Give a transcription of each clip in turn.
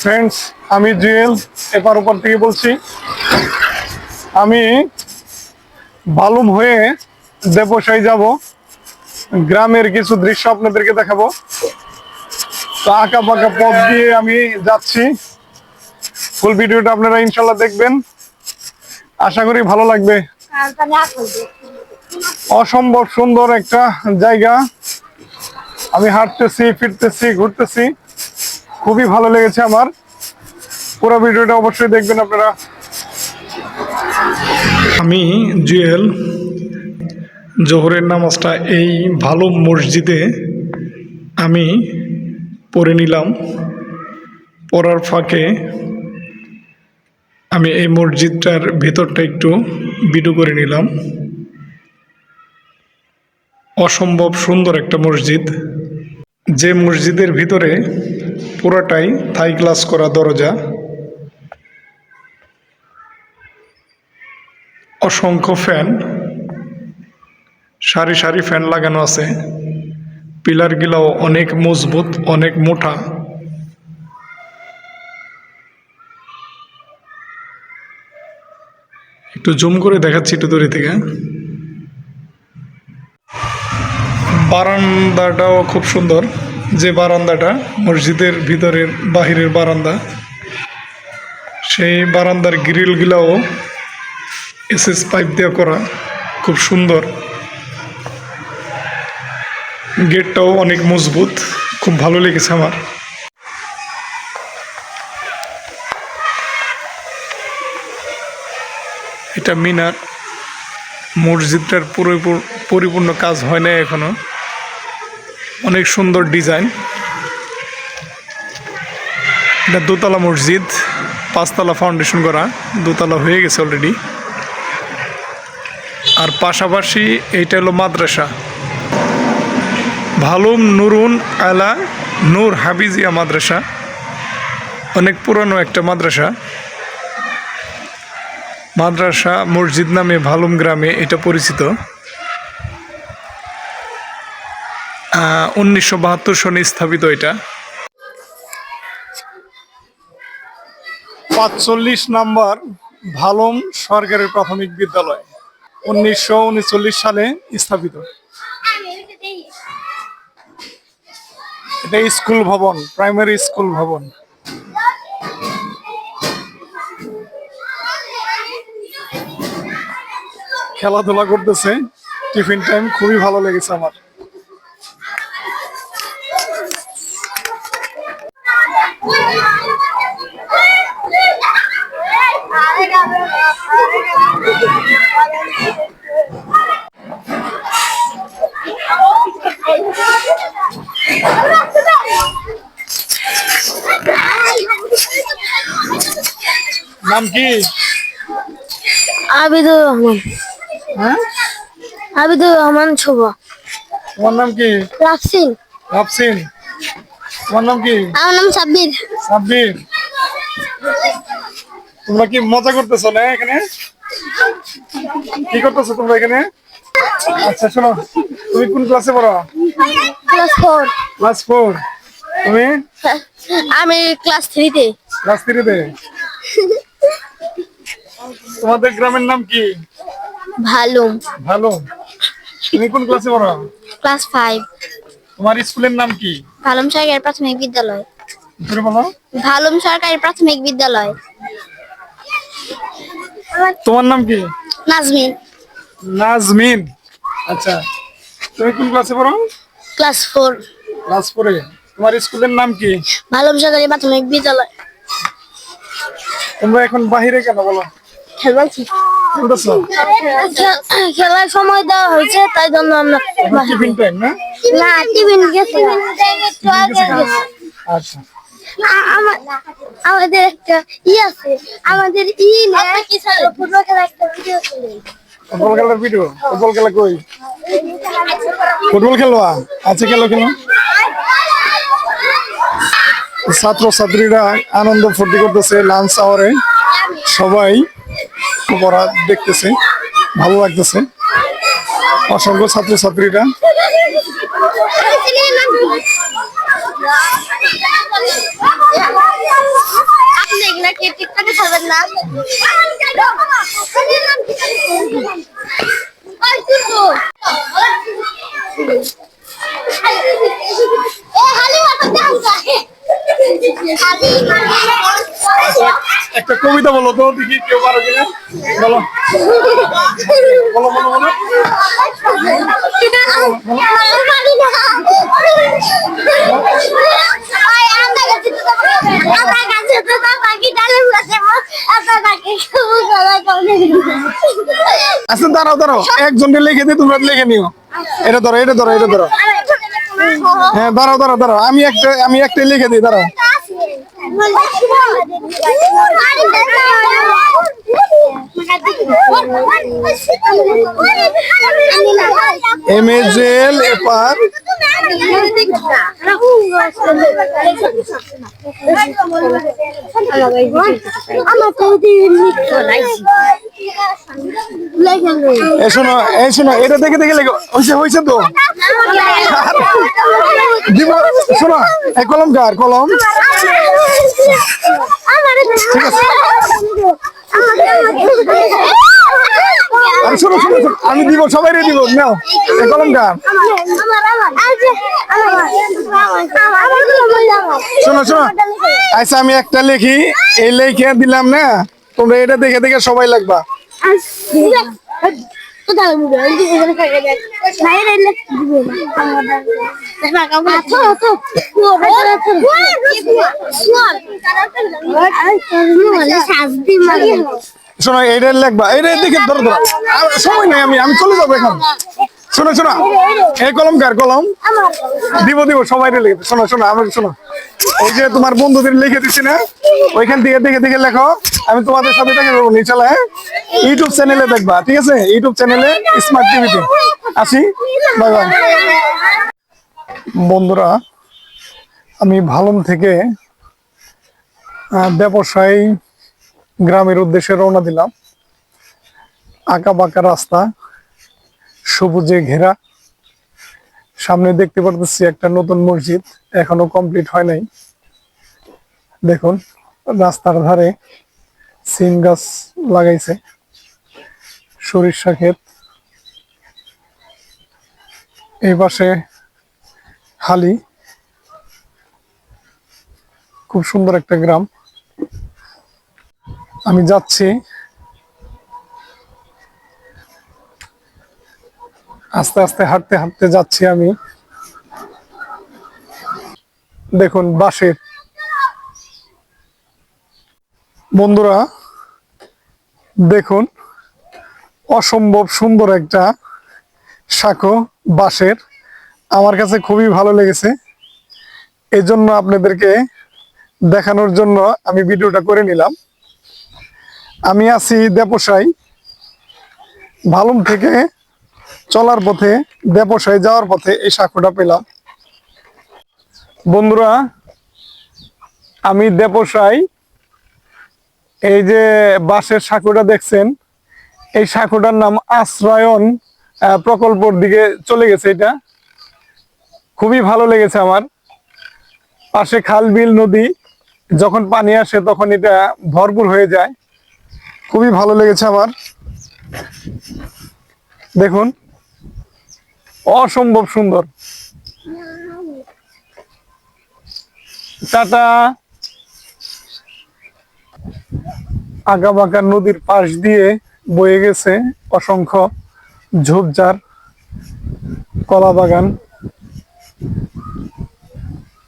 Friends আমি জুয়েল এপার ওপার থেকে বলছি। আমি বালুম হয়ে দেবসাই যাব। গ্রামের কিছু দৃশ্য আপনাদেরকে দেখাবো। তো আঁকা পাকা পথ দিয়ে আমি যাচ্ছি। ফুল ভিডিওটা আপনারা ইনশাল্লাহ দেখবেন। আশা করি ভালো লাগবে। অসম্ভব সুন্দর একটা জায়গা। আমি হাঁটতেছি, ফিরতেছি, ঘুরতেছি। খুবই ভালো লেগেছে আমার। পুরো ভিডিওটা অবশ্যই দেখবেন আপনারা। আমি জুয়েল, জোহরের নামাজটা এই ভালো মসজিদে আমি পড়ে নিলাম। পড়ার ফাঁকে আমি এই মসজিদটার ভিতরটা একটু ভিডিও করে নিলাম। অসম্ভব সুন্দর একটা মসজিদ। যে মসজিদের ভিতরে পুরাটাই থাই গ্লাস করা দরজা। অসংখ্য ফ্যান, সারি সারি ফ্যান লাগানো আছে। পিলারগুলাও অনেক মজবুত, অনেক মোটা। একটু জুম করে দেখাচ্ছি একটু দূরে থেকে। বারান্দাটাও খুব সুন্দর। যে বারান্দাটা, মসজিদের ভিতরের বাহিরের বারান্দা, সেই বারান্দার গ্রিলগুলাও এসএস পাইপ দিয়ে করা খুব সুন্দর। গেটটাও অনেক মজবুত, খুব ভালো লেগেছে আমার। এটা মিনার। মসজিদটার পুরো পরিপূর্ণ কাজ হয় না এখনও। অনেক সুন্দর ডিজাইন। এটা দোতলা মসজিদ, পাঁচতলা ফাউন্ডেশন করা, দোতলা হয়ে গেছে অলরেডি আর পাশাপাশি এইটা হলো মাদ্রাসা। ভালুম নুরুন আলা নূর হাবিজিয়া মাদ্রাসা। অনেক পুরানো একটা মাদ্রাসা। মাদ্রাসা মসজিদ নামে ভালুম গ্রামে এটা পরিচিত। উনিশশো বাহাত্তর সনে স্থাপিত এটা। পাঁচচল্লিশ নাম্বার ভালম সরকারি প্রাথমিক বিদ্যালয়, উনিশশো উনচল্লিশ সালে স্থাপিত। এটা স্কুল ভবন, প্রাইমারি স্কুল ভবন। খেলাধুলা করতেছে, টিফিন টাইম খুবই ভালো লেগেছে আমার। নাম কি? আবিদুর রহমান। হ্যাঁ? আবিদুর রহমান শুভ। তোমার নাম কি? রাফসিন। রাফসিন। তোমার নাম কি? আমার নাম সাব্বির। সাব্বির। তোমরা কি মজা করতেছো না এখানে? কি করতেছো তোমরা এখানে? আচ্ছা শোনো তুমি কোন ক্লাসে পড়ো? ক্লাস ফোর ক্লাস ফোর তুমি? আমি ক্লাস থ্রিতে ক্লাস থ্রিতে তোমাদের গ্রামের নাম কি? ভালো ভালো তুমি কোন ক্লাসে পড়ো? ক্লাস ফাইভ তোমার স্কুলের নাম কি? ভালম সরকারি প্রাথমিক বিদ্যালয়। ধরে বলো। ভালুম সরকারি প্রাথমিক বিদ্যালয়। তোমার নাম কি? নাজমিন। নাজমিন। আচ্ছা তুমি কোন ক্লাসে পড়ো? Class four. ক্লাস ফোরে তোমার স্কুলের নাম কি? ভালুম সরকারি প্রাথমিক বিদ্যালয়। তোমরা এখন বাহিরে কেন বলো? খেলছি খেলার সময় দেওয়া হয়েছে তাই জন্য আমরা টিফিন টাইম না? না টিফিন গেছে আচ্ছা। আমাদের একটা ই আছে আমাদের ই ফুটবল খেলা একটা ভিডিও ফুটবল খেলার ভিডিও? ফুটবল খেলা কই? ফুটবল খেলবা আচ্ছা খেলো কেন? ছাত্র ছাত্রীরা আনন্দ ফুর্তি করতেছে লাঞ্চ আওয়ারে সবাই। পড়া দেখতেছে, ভালো লাগতেছে অসংখ্য ছাত্র ছাত্রীরা Yeah. কি টিকটকে ছাড়বেন না ওই শুনব এ হালিমা তো দেখান হালিমা একটা কবিতা বলো তো দেখি কেউ পারো কিনা। বলো। বলো বলো বলো। আচ্ছা দাঁড়াও দাঁড়াও। একজনকে লিখে দিই তোমরা লিখে নিও। এটা ধরো এটা ধরো এটা ধরো। হ্যাঁ দাঁড়াও দাঁড়াও দাঁড়াও। আমি একটা আমি একটা লিখে দিই দাঁড়াও। এম এ জেল এপার শোনো এই শোনো, এটা দেখে দেখে লেখো। হয়েছে হয়েছে তো? দিব, শোনো এই কলম কার? কলম? ঠিক আছে। আমি দিব, সবাই দিব, নাও, এই কলম কার শোনো শোনো। আচ্ছা আমি একটা লিখি, এই লেখে দিলাম না, তোমরা এটা দেখে দেখে সবাই লাগবা। শাস্তি মারি শোনো এটা লিখবা এটা দেখে ধরো ধরো। সময় নাই আমি আমি চলে যাব এখন। শোনো শোনো। এই কলম কার কলম? দিব দিব, সবাই লিখে শোনো শোনো আমাকে শোনো। ওই যে তোমার বন্ধুদের লিখে দিচ্ছি না, ওইখান থেকে দেখে দেখে লেখো। আমি তোমাদের সাথে দেখা করব নিচলে ইউটিউব চ্যানেলে দেখবা, ঠিক আছে? ইউটিউব চ্যানেলে স্মার্ট টিভিতে আসি? Bye bye. বন্ধুরা, আমি ভালম থেকে ব্যবসায়ী গ্রামের উদ্দেশ্যে রওনা দিলাম। আঁকা বাঁকা রাস্তা, সবুজে ঘেরা। সামনে দেখতে পারতেছি একটা নতুন মসজিদ, এখনও কমপ্লিট হয় নাই। দেখুন, রাস্তার ধারে সিম গাছ লাগাইছে, সরিষা ক্ষেত। এই পাশে হালি। খুব সুন্দর একটা গ্রাম। আমি যাচ্ছি। আস্তে আস্তে হাঁটতে হাঁটতে যাচ্ছি আমি। দেখুন, বাঁশের। বন্ধুরা, দেখুন, অসম্ভব সুন্দর একটা শাখো বাঁশের। আমার কাছে খুবই ভালো লেগেছে। এই জন্য আপনাদেরকে দেখানোর জন্য আমি ভিডিওটা করে নিলাম। আমি আছি দেপসাই ভালুম থেকে চলার পথে দেপসাই যাওয়ার পথে এই সাঁকোটা পেলাম। বন্ধুরা, আমি দেপসাই এই যে বাঁশের সাঁকোটা দেখছেন, এই সাঁকোটার নাম আশ্রয়ন প্রকল্পর দিকে চলে গেছে এটা। খুবই ভালো লেগেছে আমার। পাশে খাল, বিল, নদী, যখন পানি আসে তখন এটা ভরপুর হয়ে যায়। খুবই ভালো লেগেছে আমার। দেখুন, অসম্ভব সুন্দর। টাটা। আঁকা বাঁকা নদীর পাশ দিয়ে বয়ে গেছে অসংখ্য ঝোপঝাড় কলা বাগান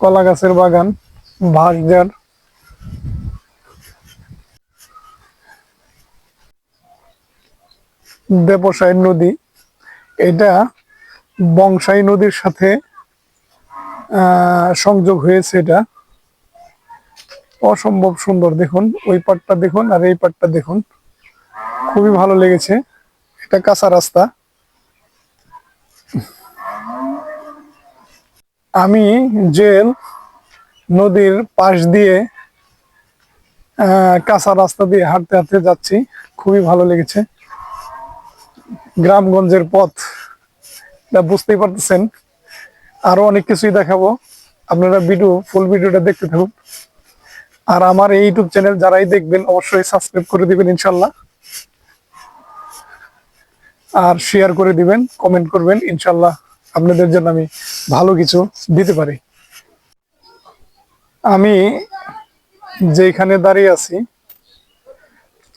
কলা গাছের বাগান বাঁশঝাড় দেবসাই নদী। এটা বংশাই নদীর সাথে সংযোগ হয়েছে এটা। অসম্ভব সুন্দর দেখুন, ওই পাটটা দেখুন আর এই পাটটা দেখুন। খুবই ভালো লেগেছে। এটা কাঁচা রাস্তা। আমি জেল নদীর পাশ দিয়ে কাঁচা রাস্তা দিয়ে হাঁটতে হাঁটতে যাচ্ছি। খুবই ভালো লেগেছে। গ্রামগঞ্জের পথ। এটা বুঝতেই পারতেছেন। আরও অনেক কিছুই দেখাবো। আপনারা ভিডিও ফুল ভিডিওটা দেখতে থাকুন। আর আমার এই ইউটিউব চ্যানেল যারাই দেখবেন, অবশ্যই সাবস্ক্রাইব করে দিবেন ইনশাল্লাহ। আর শেয়ার করে দিবেন কমেন্ট করবেন, ইনশাল্লাহ আপনাদের জন্য আমি ভালো কিছু দিতে পারি। আমি যেখানে দাঁড়িয়ে আছি,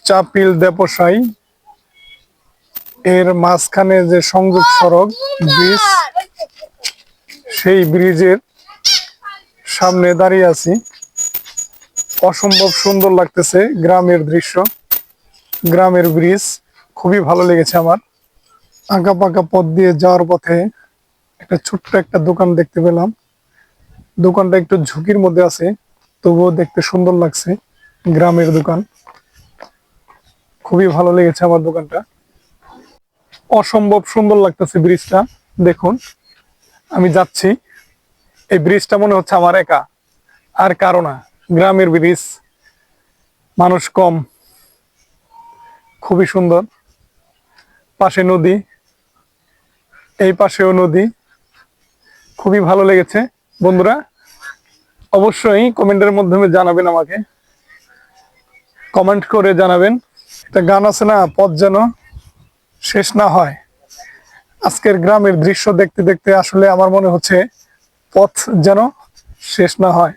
চাপিল দেপসাই এর মাঝখানে যে সংযোগ সড়ক, ব্রিজ, সেই ব্রিজের সামনে দাঁড়িয়ে আছি। অসম্ভব সুন্দর লাগতেছে গ্রামের দৃশ্য, গ্রামের ব্রিজ। খুবই ভালো লেগেছে আমার। আঁকা পাকা পথ দিয়ে যাওয়ার পথে একটা ছোট্ট একটা দোকান দেখতে পেলাম। দোকানটা একটু ঝুঁকির মধ্যে আছে, তবুও দেখতে সুন্দর লাগছে গ্রামের দোকান। খুবই ভালো লেগেছে আমার দোকানটা। অসম্ভব সুন্দর লাগতেছে ব্রিজটা। দেখুন, আমি যাচ্ছি। এই ব্রিজটা মনে হচ্ছে আমার একা। আর কারও না। গ্রামের ব্রিজ। মানুষ কম। খুবই সুন্দর। পাশে নদী। এই পাশেও নদী। খুবই ভালো লেগেছে। বন্ধুরা, অবশ্যই কমেন্টের মাধ্যমে জানাবেন আমাকে। কমেন্ট করে জানাবেন। একটা গান আছে না, পথ যেন। শেষ না হয়। আজকের গ্রামের দৃশ্য দেখতে দেখতে আসলে আমার মনে হচ্ছে পথ যেন শেষ না হয়।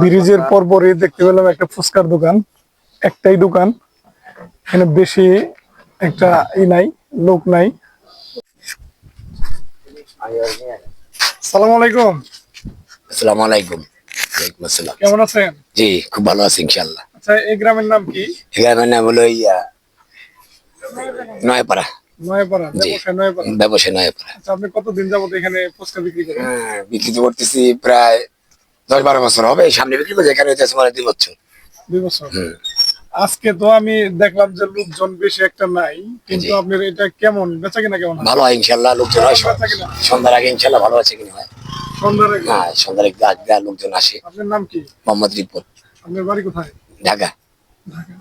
ব্রিজের পরপরই দেখতে পেলাম একটা ফুচকার দোকান একটাই দোকান। এখানে বেশি একটা ই নাই লোক নাই। সালাম আলাইকুম। আসসালামু আলাইকুম। ওয়ালাইকুম আসসালাম। কেমন আছেন? জি খুব ভালো আছি ইনশাল্লাহ আচ্ছা এই গ্রামের নাম কি? গ্রামের নাম হলো ইয়া নয়পাড়া। নয়পাড়া জি। নয়পাড়া। ব্যবসায় নয়পাড়া। আচ্ছা আপনি কতদিন যাবত এখানে ফুচকা বিক্রি করেন? হ্যাঁ, বিক্রি তো করতেছি প্রায় দশ বারো বছর হবে সামনে বিক্রি করছি এখানে হইতেছে মানে দুই বছর। দুই বছর। আজকে তো আমি দেখলাম যে লোকজন বেশি একটা নাই কিন্তু আপনার এটা কেমন? বেচা কিনা কেমন ভালো হয় ইনশাল্লাহ লোকজন হয় সন্ধ্যার আগে ইনশাল্লাহ ভালো আছে কিনা হয়। সন্ধ্যার আগে? হ্যাঁ সন্ধ্যার আগে আগ দেওয়া লোকজন আসে। আপনার নাম কি? মোহাম্মদ আপনার বাড়ি কোথায়? ঢাকা। ঢাকা।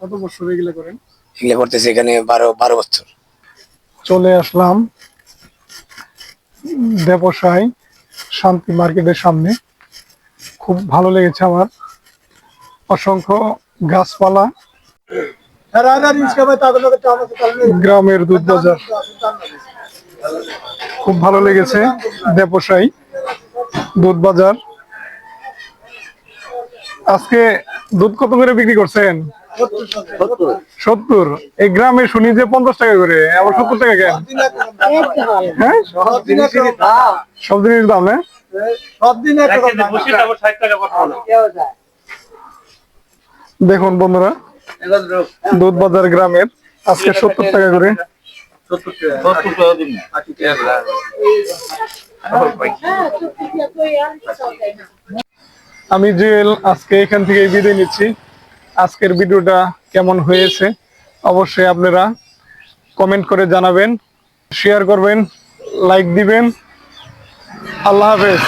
কত বছর এগুলো করেন? এগুলো করতেছে এখানে বারো বারো বছর। চলে আসলাম ব্যবসায় শান্তি মার্কেটের সামনে। খুব ভালো লেগেছে আমার। অসংখ্য গাছপালা। গ্রামের দুধ বাজার। খুব ভালো লেগেছে ব্যবসায়ী দুধ বাজার। আজকে দুধ কত করে বিক্রি করছেন? সত্তর। এই গ্রামে শুনি যে পঞ্চাশ টাকা করে, আবার সত্তর টাকা কেন? হ্যাঁ? সব জিনিস দাম না দেখুন বন্ধুরা দুধ বাজার গ্রামের আজকে সত্তর টাকা করে। আমি জুয়েল আজকে এখান থেকে বিদায় নিচ্ছি। আজকের ভিডিওটা কেমন হয়েছে, অবশ্যই আপনারা কমেন্ট করে জানাবেন শেয়ার করবেন লাইক দিবেন। আল্লাহ হাফেজ।